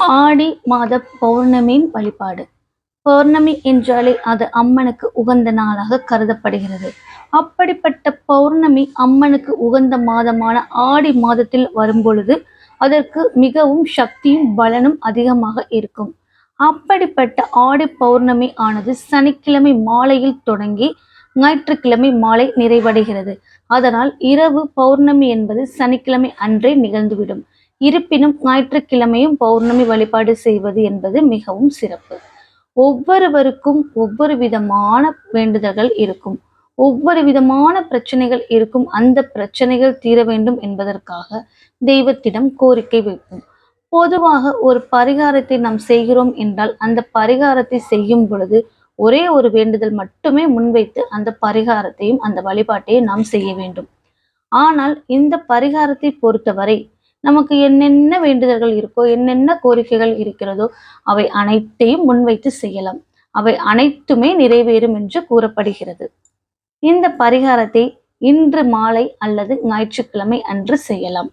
ஆடி மாத பௌர்ணமியின் வழிபாடு. பௌர்ணமி என்றாலே அது அம்மனுக்கு உகந்த நாளாக கருதப்படுகிறது. அப்படிப்பட்ட பௌர்ணமி அம்மனுக்கு உகந்த மாதமான ஆடி மாதத்தில் வரும்பொழுது அதற்கு மிகவும் சக்தியும் பலனும் அதிகமாக இருக்கும். அப்படிப்பட்ட ஆடி பௌர்ணமி ஆனது சனிக்கிழமை மாலையில் தொடங்கி ஞாயிற்றுக்கிழமை மாலை நிறைவடைகிறது. அதனால் இரவு பௌர்ணமி என்பது சனிக்கிழமை அன்றே நிகழ்ந்துவிடும். இருப்பினும் ஞாயிற்றுக்கிழமையும் பௌர்ணமி வழிபாடு செய்வது என்பது மிகவும் சிறப்பு. ஒவ்வொருவருக்கும் ஒவ்வொரு விதமான வேண்டுதல்கள் இருக்கும். ஒவ்வொரு விதமான பிரச்சனைகள் இருக்கும். அந்த பிரச்சனைகள் தீர வேண்டும் என்பதற்காக தெய்வத்திடம் கோரிக்கை வைப்போம். பொதுவாக ஒரு பரிகாரத்தை நாம் செய்கிறோம் என்றால் அந்த பரிகாரத்தை செய்யும் பொழுது ஒரே ஒரு வேண்டுதல் மட்டுமே முன்வைத்து அந்த பரிகாரத்தையும் அந்த வழிபாட்டையும் நாம் செய்ய வேண்டும். ஆனால் இந்த பரிகாரத்தை பொறுத்தவரை நமக்கு என்னென்ன வேண்டுதல்கள் இருக்கோ என்னென்ன கோரிக்கைகள் இருக்கிறதோ அவை அனைத்தையும் முன்வைத்து செய்யலாம். அவை அனைத்துமே நிறைவேறும் என்று கூறப்படுகிறது. இந்த பரிகாரத்தை இன்று மாலை அல்லது ஞாயிற்றுக்கிழமை அன்று செய்யலாம்.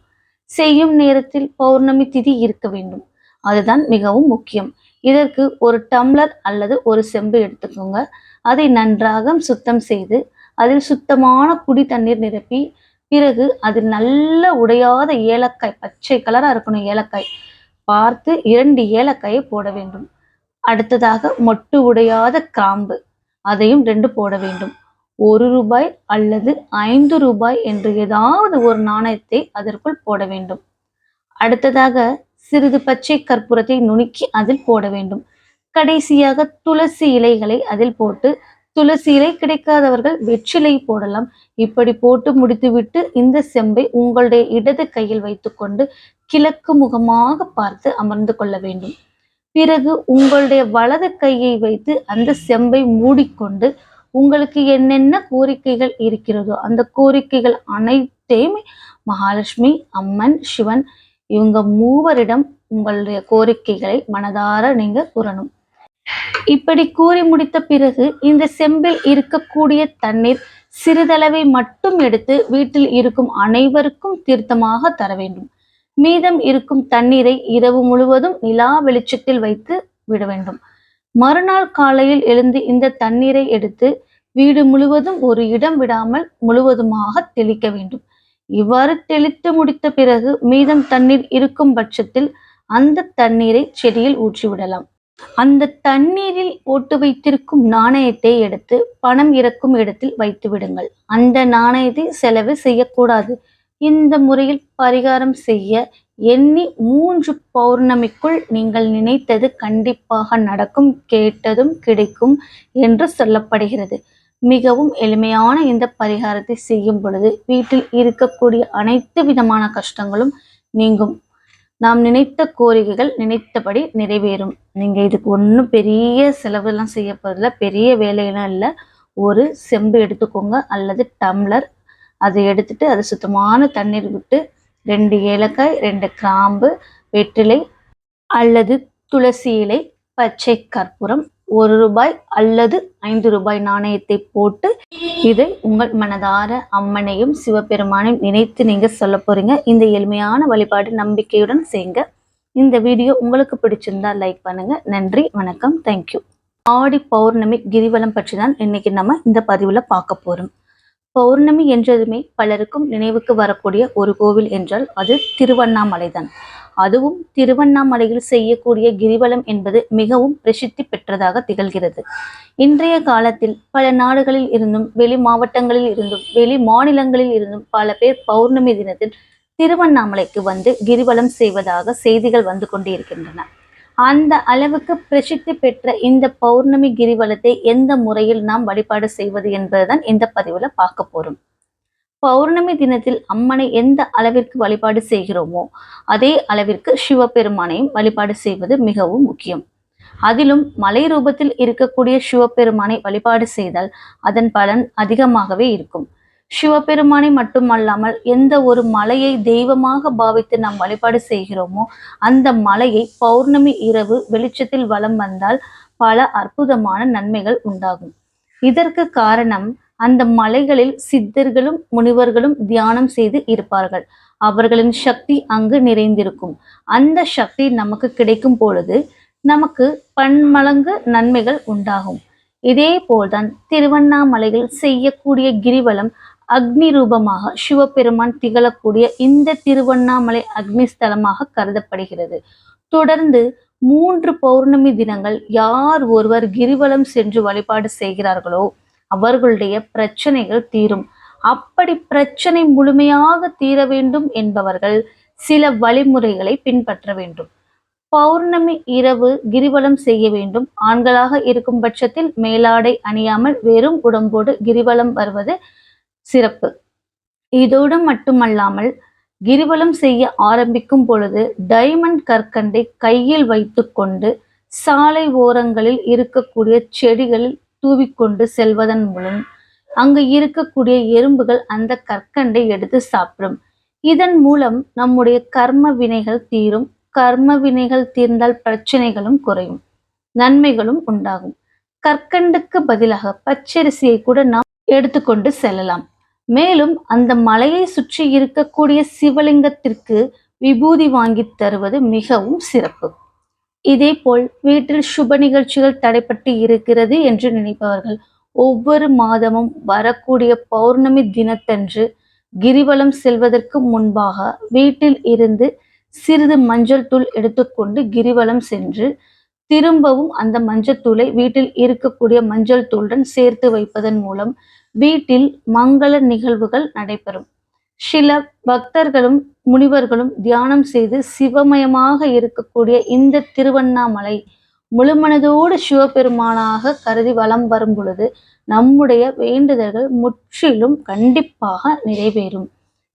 செய்யும் நேரத்தில் பௌர்ணமி திதி இருக்க வேண்டும். அதுதான் மிகவும் முக்கியம். இதற்கு ஒரு டம்ளர் அல்லது ஒரு செம்பு எடுத்துக்கோங்க. அதை நன்றாக சுத்தம் செய்து அதில் சுத்தமான குடி தண்ணீர் நிரப்பி பிறகு அது நல்ல உடையாத ஏலக்காய் பச்சை கலராக இருக்கணும் ஏலக்காய். பார்த்து இரண்டு ஏலக்காயை போட வேண்டும். அடுத்ததாக மொட்டு உடையாத கிராம்பு அதையும் ரெண்டு போட வேண்டும். ஒரு ரூபாய் அல்லது ஐந்து ரூபாய் என்று ஏதாவது ஒரு நாணயத்தை அதற்குள் போட வேண்டும். அடுத்ததாக சிறிது பச்சை கற்பூரத்தை நுணுக்கி அதில் போட வேண்டும். கடைசியாக துளசி இலைகளை அதில் போட்டு துளசி இலை கிடைக்காதவர்கள் வெற்றிலை போடலாம். இப்படி போட்டு முடித்துவிட்டு இந்த செம்பை உங்களுடைய இடது கையில் வைத்துக்கொண்டு கிழக்கு முகமாக பார்த்து அமர்ந்து கொள்ள வேண்டும். பிறகு உங்களுடைய வலது கையை வைத்து அந்த செம்பை மூடிக்கொண்டு உங்களுக்கு என்னென்ன கோரிக்கைகள் இருக்கிறதோ அந்த கோரிக்கைகள் அனைத்தையும் மகாலட்சுமி அம்மன் சிவன் இவங்க மூவரிடம் உங்களுடைய கோரிக்கைகளை மனதார நீங்க கூறணும். இப்படி கூறி முடித்த பிறகு இந்த செம்பில் இருக்கக்கூடிய தண்ணீர் சிறிதளவை மட்டும் எடுத்து வீட்டில் இருக்கும் அனைவருக்கும் தீர்த்தமாக தர வேண்டும். மீதம் இருக்கும் தண்ணீரை இரவு முழுவதும் நிலா வெளிச்சத்தில் வைத்து விட வேண்டும். மறுநாள் காலையில் எழுந்து இந்த தண்ணீரை எடுத்து வீடு முழுவதும் ஒரு இடம் விடாமல் முழுவதுமாக தெளிக்க வேண்டும். இவ்வாறு தெளித்து முடித்த பிறகு மீதம் தண்ணீர் இருக்கும் பட்சத்தில் அந்த தண்ணீரை செடியில் ஊற்றிவிடலாம். அந்த தண்ணீரில் போட்டு வைத்திருக்கும் நாணயத்தை எடுத்து பணம் இறக்கும் இடத்தில் வைத்து விடுங்கள். அந்த நாணயத்தை செலவு செய்யக்கூடாது. இந்த முறையில் பரிகாரம் செய்ய எண்ணி மூன்று பௌர்ணமிக்குள் நீங்கள் நினைத்தது கண்டிப்பாக நடக்கும் கேட்டதும் கிடைக்கும் என்று சொல்லப்படுகிறது. மிகவும் எளிமையான இந்த பரிகாரத்தை செய்யும் பொழுது வீட்டில் இருக்கக்கூடிய அனைத்து விதமான கஷ்டங்களும் நீங்கும். நாம் நினைத்த கோரிக்கைகள் நினைத்தபடி நிறைவேறும். நீங்கள் இதுக்கு ஒன்றும் பெரிய செலவெல்லாம் செய்ய போதில்ல பெரிய வேலையெல்லாம் இல்லை. ஒரு செம்பு எடுத்துக்கோங்க அல்லது டம்ளர். அதை எடுத்துட்டு அது சுத்தமான தண்ணீர் விட்டு ரெண்டு ஏலக்காய் ரெண்டு கிராம்பு வெற்றிலை அல்லது துளசி இலை பச்சை கற்பூரம் ஒரு ரூபாய் அல்லது ஐந்து ரூபாய் நாணயத்தை போட்டு இதை உங்கள் மனதார அம்மனையும் சிவபெருமானையும் நினைத்து நீங்க சொல்ல போறீங்க. இந்த எளிமையான வழிபாடு நம்பிக்கையுடன் செய்யுங்க. இந்த வீடியோ உங்களுக்கு பிடிச்சிருந்தா லைக் பண்ணுங்க. நன்றி வணக்கம் தேங்க்யூ ஆடி பௌர்ணமி கிரிவலம் பற்றி தான் இன்னைக்கு நம்ம இந்த பதிவுல பார்க்க போறோம். பௌர்ணமி என்றதுமே பலருக்கும் நினைவுக்கு வரக்கூடிய ஒரு கோவில் என்றால் அது திருவண்ணாமலை தான். அதுவும் திருவண்ணாமலையில் செய்யக்கூடிய கிரிவலம் என்பது மிகவும் பிரசித்தி பெற்றதாக திகழ்கிறது. இன்றைய காலத்தில் பல நாடுகளில் இருந்தும் வெளி மாவட்டங்களில் இருந்தும் வெளி மாநிலங்களில் இருந்தும் பல பேர் பௌர்ணமி தினத்தில் திருவண்ணாமலைக்கு வந்து கிரிவலம் செய்வதாக செய்திகள் வந்து கொண்டிருக்கின்றன. அந்த அளவுக்கு பிரசித்தி பெற்ற இந்த பௌர்ணமி கிரிவலத்தை எந்த முறையில் நாம் வழிபாடு செய்வது என்பதுதான் இந்த பதிவுல பார்க்க போறோம். பௌர்ணமி தினத்தில் அம்மனை எந்த அளவிற்கு வழிபாடு செய்கிறோமோ அதே அளவிற்கு சிவபெருமானையும் வழிபாடு செய்வது மிகவும் முக்கியம். அதிலும் மலை ரூபத்தில் இருக்கக்கூடிய சிவபெருமானை வழிபாடு செய்தால் அதன் பலன் அதிகமாகவே இருக்கும். சிவபெருமானை மட்டுமல்லாமல் எந்த ஒரு மலையை தெய்வமாக பாவித்து நாம் வழிபாடு செய்கிறோமோ அந்த மலையை பௌர்ணமி இரவு வெளிச்சத்தில் வலம் வந்தால் பல அற்புதமான நன்மைகள் உண்டாகும். இதற்கு காரணம் அந்த மலைகளில் சித்தர்களும் முனிவர்களும் தியானம் செய்து இருப்பார்கள். அவர்களின் சக்தி அங்கு நிறைந்திருக்கும். அந்த சக்தி நமக்கு கிடைக்கும் பொழுது நமக்கு பன்மலங்கு நன்மைகள் உண்டாகும். இதே போல்தான் திருவண்ணாமலையில் செய்யக்கூடிய கிரிவலம் அக்னி ரூபமாக சிவபெருமான் திகழக்கூடிய இந்த திருவண்ணாமலை அக்னி ஸ்தலமாக கருதப்படுகிறது. தொடர்ந்து மூன்று பௌர்ணமி தினங்கள் யார் ஒருவர் கிரிவலம் சென்று வழிபாடு செய்கிறார்களோ அவர்களுடைய பிரச்சனைகள் தீரும். அப்படி பிரச்சனை முழுமையாக தீர வேண்டும் என்பவர்கள் சில வழிமுறைகளை பின்பற்ற வேண்டும். பௌர்ணமி இரவு கிரிவலம் செய்ய வேண்டும். ஆண்களாக இருக்கும் பட்சத்தில் மேலாடை அணியாமல் வெறும் உடம்போடு கிரிவலம் வருவது சிறப்பு. இதோடு மட்டுமல்லாமல் கிரிவலம் செய்ய ஆரம்பிக்கும் பொழுது டைமண்ட் கற்கண்டை கையில் வைத்துக்கொண்டு சாலை ஓரங்களில் இருக்கக்கூடிய செடிகளில் தூவிக்கொண்டு செல்வதன் மூலம் அங்கு இருக்கக்கூடிய எறும்புகள் அந்த கற்கண்டை எடுத்து சாப்பிடும். இதன் மூலம் நம்முடைய கர்ம வினைகள் தீரும். கர்ம வினைகள் தீர்ந்தால் பிரச்சனைகளும் குறையும். நன்மைகளும் உண்டாகும். கற்கண்டுக்கு பதிலாக பச்சரிசியை கூட நாம் எடுத்துக்கொண்டு செல்லலாம். மேலும் அந்த மலையை சுற்றி இருக்கக்கூடிய சிவலிங்கத்திற்கு விபூதி வாங்கி தருவது மிகவும் சிறப்பு. இதேபோல் வீட்டில் சுப நிகழ்ச்சிகள் தடைப்பட்டு இருக்கிறது என்று நினைப்பவர்கள் ஒவ்வொரு மாதமும் வரக்கூடிய பௌர்ணமி தினத்தன்று கிரிவலம் செல்வதற்கு முன்பாக வீட்டில் இருந்து சிறிது மஞ்சள் தூள் எடுத்துக்கொண்டு கிரிவலம் சென்று திரும்பவும் அந்த மஞ்சள் தூளை வீட்டில் இருக்கக்கூடிய மஞ்சள் தூளுடன் சேர்த்து வைப்பதன் மூலம் வீட்டில் மங்கள நிகழ்வுகள் நடைபெறும். சில பக்தர்களும் முனிவர்களும் தியானம் செய்து சிவமயமாக இருக்கக்கூடிய இந்த திருவண்ணாமலை முழுமனதோடு சிவபெருமானாக கருதி வலம் வரும் பொழுது நம்முடைய வேண்டுதல்கள் முற்றிலும் கண்டிப்பாக நிறைவேறும்.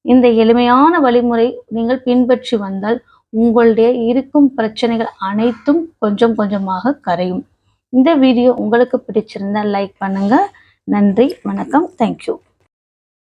இந்த எளிமையான வழிமுறை நீங்கள் பின்பற்றி வந்தால் உங்களுடைய இருக்கும் பிரச்சனைகள் அனைத்தும் கொஞ்சம் கொஞ்சமாக கரையும். இந்த வீடியோ உங்களுக்கு பிடிச்சிருந்தா லைக் பண்ணுங்க. நன்றி வணக்கம் தேங்க்யூ